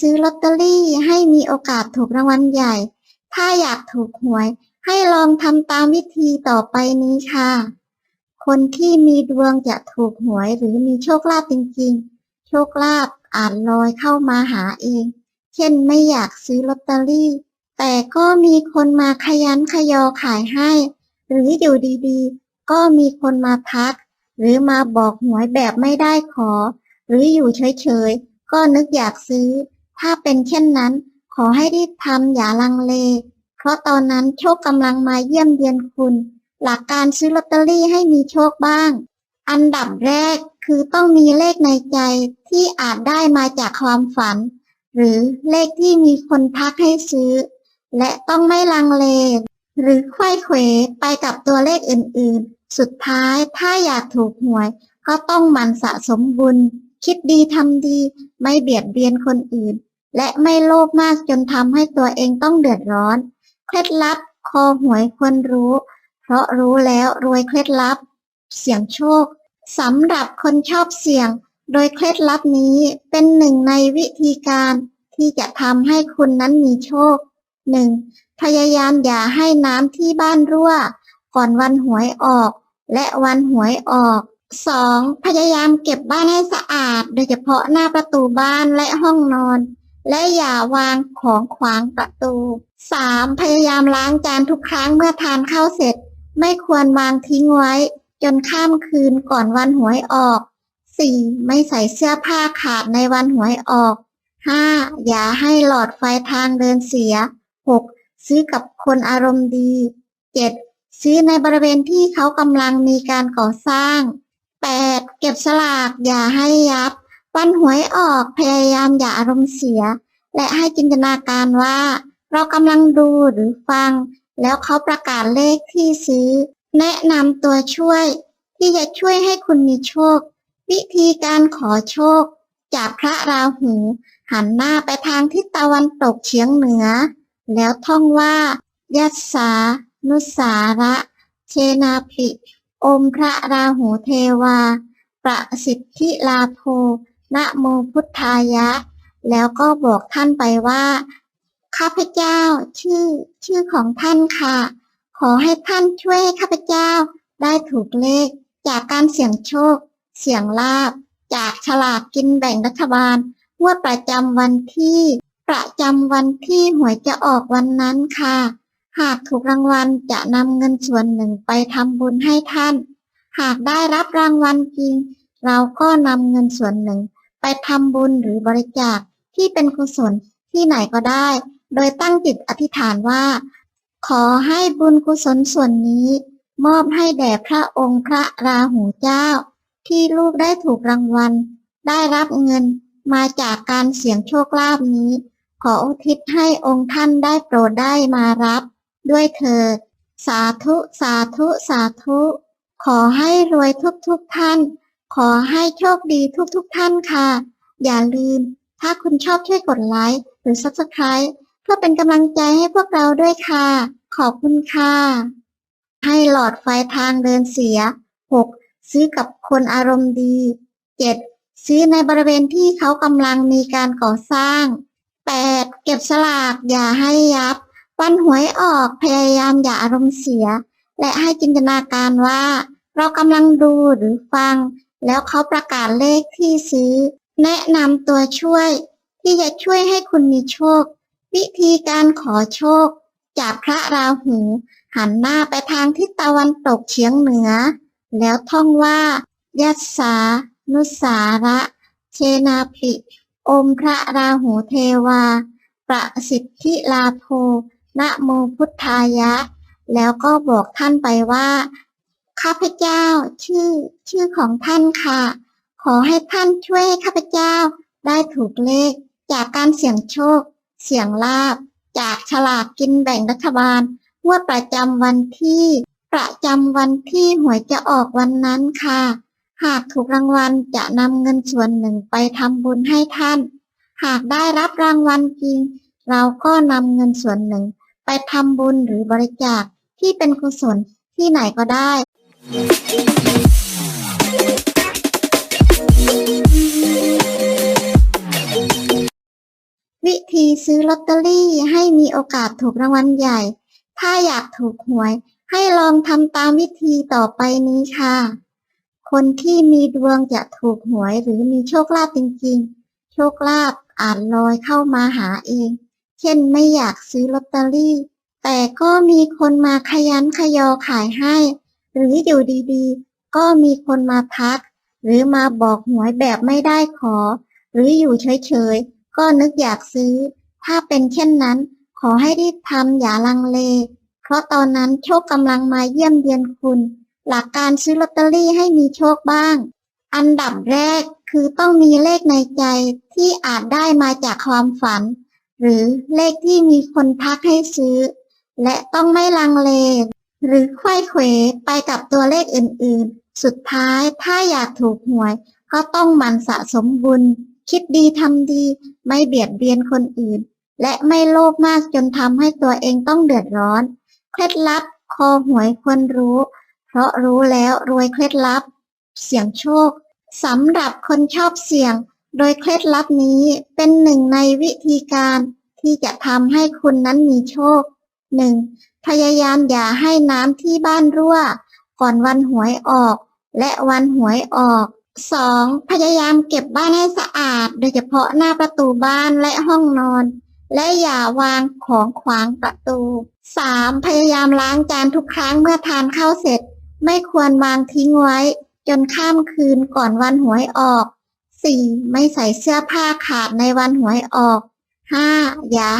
ซื้อลอตเตอรี่ให้มีโอกาสถูกรางวัลใหญ่ ถ้าอยากถูกหวย ให้ลองทำตามวิธีต่อไปนี้ค่ะ คนที่มีดวงจะถูกหวยหรือมีโชคลาภจริงๆ โชคลาภอาจลอยเข้ามาหาเอง เช่นไม่อยากซื้อลอตเตอรี่ แต่ก็มีคนมาขยันขยอขายให้ หรืออยู่ดีๆ ก็มีคนมาทัก หรือมาบอกหวยแบบไม่ได้ขอ หรืออยู่เฉยๆก็นึกอยากซื้อ ถ้าเป็นเช่นนั้น ขอให้รีบทำอย่าลังเล เพราะตอนนั้นโชคกำลังมาเยี่ยมเยียนคุณ หลักการซื้อลอตเตอรี่ให้มีโชคบ้าง อันดับแรกคือต้องมีเลขในใจที่อาจได้มาจากความฝัน หรือเลขที่มีคนทักให้ซื้อ และต้องไม่ลังเล หรือไขว้เขวไปกับตัวเลขอื่นๆ สุดท้ายถ้าอยากถูกหวย ก็ต้องมันสะสมบุญ คิดดีทำดี ไม่เบียดเบียนคนอื่น และไม่โลภมากจนทำให้ตัวเองต้องเดือดร้อน เคล็ดลับคอหวยควรรู้ เพราะรู้แล้วรวยเคล็ดลับ เสี่ยงโชคสำหรับคนชอบเสี่ยง โดยเคล็ดลับนี้เป็นหนึ่งในวิธีการที่จะทำให้คุณนั้นมีโชค 1. พยายามอย่าให้น้ำที่บ้านรั่ว ก่อนวันหวยออก และวันหวยออก 2. พยายามเก็บบ้านให้สะอาด โดยเฉพาะหน้าประตูบ้านและห้องนอน และอย่าวางของขวางประตู 3. พยายามล้างจานทุกครั้งเมื่อทานข้าวเสร็จ ไม่ควรวางทิ้งไว้ จนข้ามคืนก่อนวันหวยออก 4. ไม่ใส่เสื้อผ้าขาดในวันหวยออก 5. อย่าให้หลอดไฟทางเดินเสีย 6. ซื้อกับคนอารมณ์ดี 7. ซื้อในบริเวณที่เขากำลังมีการก่อสร้าง 8. เก็บสลากอย่าให้ยับ วันหวยออกพยายามอย่าอารมณ์เสีย และให้จินตนาการว่า เรากำลังดูหรือฟัง แล้วเขาประกาศเลขที่ซื้อ แนะนำตัวช่วย ที่จะช่วยให้คุณมีโชค วิธีการขอโชค จากพระราหู หันหน้าไปทางทิศตะวันตกเฉียงเหนือ แล้วท่องว่า ยัสสา นุสาระเชนาปิอมพระราหูเทวา ประสิทธิลาโภนะโมพุทธายะ แล้วก็บอกท่านไปว่า ข้าพเจ้าชื่อชื่อของท่านค่ะ ขอให้ท่านช่วยให้ข้าพเจ้าได้ถูกเลข จากการเสี่ยงโชค เสี่ยงลาบ จากฉลากกินแบ่งรัฐบาลงวดประจำวันที่ประจำวันที่หวยจะออกวันนั้นค่ะ หากถูกรางวัลจะนำเงินส่วนหนึ่งไปทำบุญให้ท่าน หากได้รับรางวัลจริง เราก็นำเงินส่วนหนึ่งไปทำบุญหรือบริจาค ที่เป็นกุศลที่ไหนก็ได้ โดยตั้งจิตอธิษฐานว่า ขอให้บุญกุศลส่วนนี้ มอบให้แด่พระองค์พระราหูเจ้า ที่ลูกได้ถูกรางวัล ได้รับเงินมาจากการเสี่ยงโชคลาภนี้ ขออุทิศให้องค์ท่านได้โปรดได้มารับ ด้วยเถิดสาธุสาธุสาธุ ขอให้รวยทุกทุกท่าน ขอให้โชคดีทุกทุกท่านค่ะ อย่าลืม ถ้าคุณชอบช่วยกดไลค์หรือ Subscribe เพื่อเป็นกำลังใจให้พวกเราด้วยค่ะ ขอบคุณค่ะ ให้หลอดไฟทางเดินเสีย 6. ซื้อกับคนอารมณ์ดี 7. ซื้อในบริเวณที่เขากำลังมีการก่อสร้าง 8. เก็บสลากอย่าให้ยับ วันหวยออกพยายามอย่าอารมณ์เสีย และให้จินตนาการว่า เรากำลังดูหรือฟัง แล้วเขาประกาศเลขที่ซื้อ แนะนำตัวช่วย ที่จะช่วยให้คุณมีโชค วิธีการขอโชค จากพระราหู หันหน้าไปทางทิศตะวันตกเฉียงเหนือ แล้วท่องว่า ยัสสานุสาระเชนาปิอมพระราหูเทวา ประสิทธิลาโภนะโมพุทธายะ แล้วก็บอกท่านไปว่า ข้าพเจ้าชื่อชื่อของท่านค่ะ ขอให้ท่านช่วยให้ข้าพเจ้า ได้ถูกเลข จากการเสี่ยงโชค เสี่ยงลาบ จากฉลากกินแบ่งรัฐบาลงวดประจำวันที่ ประจำวันที่หวยจะออกวันนั้นค่ะ หากถูกรางวัลจะนำเงินส่วนหนึ่งไปทำบุญให้ท่าน หากได้รับรางวัลจริง เราก็นำเงินส่วนหนึ่ง ไปทำบุญหรือบริจาคที่เป็นกุศลที่ไหนก็ได้ิธีซื้อลอตเตอรี่ให้มีโอกาสถูกรางวัลใหญ่ ถ้าอยากถูกหวย ให้ลองทำตามวิธีต่อไปนี้ค่ะ คนที่มีดวงจะถูกหวยหรือมีโชคลาภจริงๆ โชคลาภอาจลอยเข้ามาหาเอง เช่นไม่อยากซื้อลอตเตอรี่ แต่ก็มีคนมาขยันขยอขายให้ หรืออยู่ดีๆ ก็มีคนมาทัก หรือมาบอกหวยแบบไม่ได้ขอ หรืออยู่เฉยๆ ก็นึกอยากซื้อ ถ้าเป็นเช่นนั้น ขอให้รีบทำอย่าลังเล เพราะตอนนั้นโชคกำลังมาเยี่ยมเยียนคุณ หลักการซื้อลอตเตอรี่ให้มีโชคบ้าง อันดับแรกคือต้องมีเลขในใจที่อาจได้มาจากความฝัน หรือเลขที่มีคนทักให้ซื้อ และต้องไม่ลังเล หรือไขว้เขวไปกับตัวเลขอื่นๆ สุดท้ายถ้าอยากถูกหวย ก็ต้องมันสะสมบุญ คิดดีทำดี ไม่เบียดเบียนคนอื่น และไม่โลภมากจนทำให้ตัวเองต้องเดือดร้อน เคล็ดลับคอหวยควรรู้ เพราะรู้แล้วรวยเคล็ดลับ เสี่ยงโชคสำหรับคนชอบเสี่ยง โดยเคล็ดลับนี้เป็นหนึ่งในวิธีการที่จะทำให้คุณนั้นมีโชค 1. พยายามอย่าให้น้ำที่บ้านรั่ว ก่อนวันหวยออก และวันหวยออก 2. พยายามเก็บบ้านให้สะอาด โดยเฉพาะหน้าประตูบ้านและห้องนอน และอย่าวางของขวางประตู 3. พยายามล้างจานทุกครั้งเมื่อทานข้าวเสร็จ ไม่ควรวางทิ้งไว้ จนข้ามคืนก่อนวันหวยออก 4. ไม่ใส่เสื้อผ้าขาดในวันหวยออก 5. อย่า